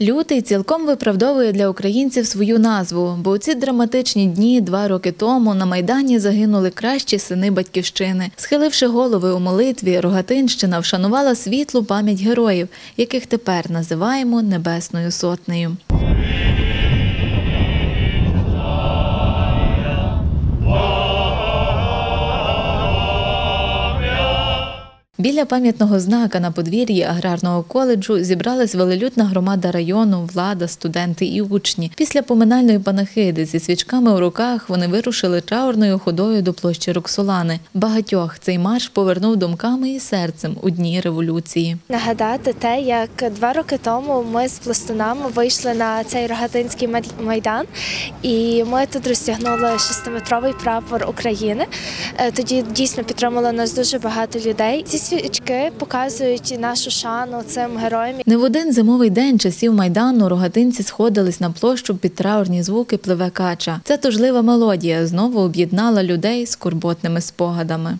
Лютий цілком виправдовує для українців свою назву, бо у ці драматичні дні два роки тому на майдані загинули кращі сини батьківщини. Схиливши голови у молитві, Рогатинщина вшанувала світлу пам'ять героїв, яких тепер називаємо Небесною Сотнею. Біля пам'ятного знака на подвір'ї аграрного коледжу зібралась велелюдна громада району, влада, студенти і учні. Після поминальної панахиди зі свічками у руках вони вирушили траурною ходою до площі Роксолани. Багатьох цей марш повернув думками і серцем у дні революції. Нагадати те, як два роки тому ми з пластунами вийшли на цей рогатинський май- майдан, і ми тут розтягнули шестиметровий прапор України. Е, Тоді дійсно підтримало нас дуже багато людей. Ці свічки показують нашу шану цим героям, Не в один зимовий день часів майдану рогатинці сходились на площу під траурні звуки пливе кача. Ця тужлива мелодія знову об'єднала людей з курботними спогадами.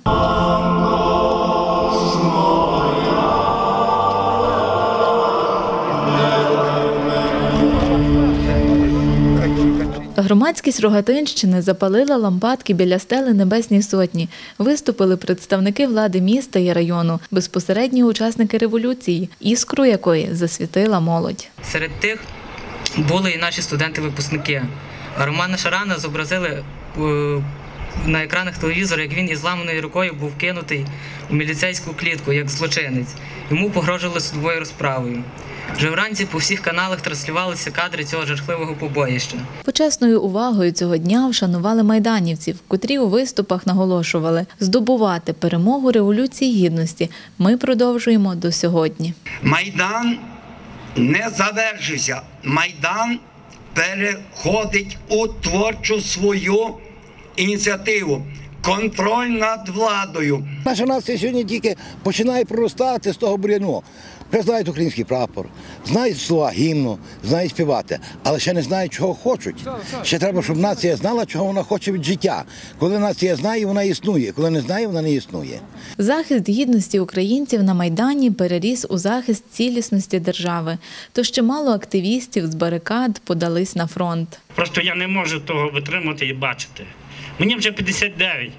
Громадськість Рогатинщини запалила лампадки біля стели Небесній Сотні. Виступили представники влади міста і району, безпосередні учасники революції, іскру якої засвітила молодь. Серед тих були і наші студенти-випускники. Романа Шарана зобразили е, на екранах телевізора, як він із зламаною рукою був кинутий у міліцейську клітку як злочинець. Йому погрожували судовою розправою. Вже вранці по всіх каналах транслювалися кадри цього жахливого побоїща. Почесною увагою цього дня вшанували майданівців, котрі у виступах наголошували здобувати перемогу революції гідності. Ми продовжуємо до сьогодні. Майдан не завершився. Майдан переходить у творчу свою ініціативу. Контроль над владою. Наша нація сьогодні тільки починає проростати з того буряну. Вже знають український прапор, знають слова гімну, знають співати, але ще не знають, чого хочуть. Ще треба, щоб нація знала, чого вона хоче від життя. Коли нація знає, вона існує. Коли не знає, вона не існує. Захист гідності українців на майдані переріс у захист цілісності держави. Тож чимало активістів з барикад подались на фронт. Просто я не можу того витримати і бачити. Мені вже 59.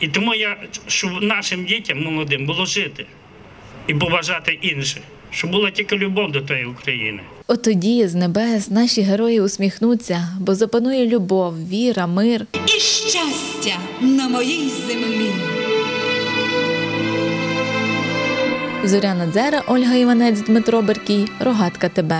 І тому я, щоб нашим дітям молодим було жити і поважати інших, щоб була тільки любов до тої України. От тоді з небес наші герої усміхнуться, бо запанує любов, віра, мир. і щастя на моїй землі. Зоряна Дзера, Ольга Іванець, Дмитро Беркій, Рогатка ТБ.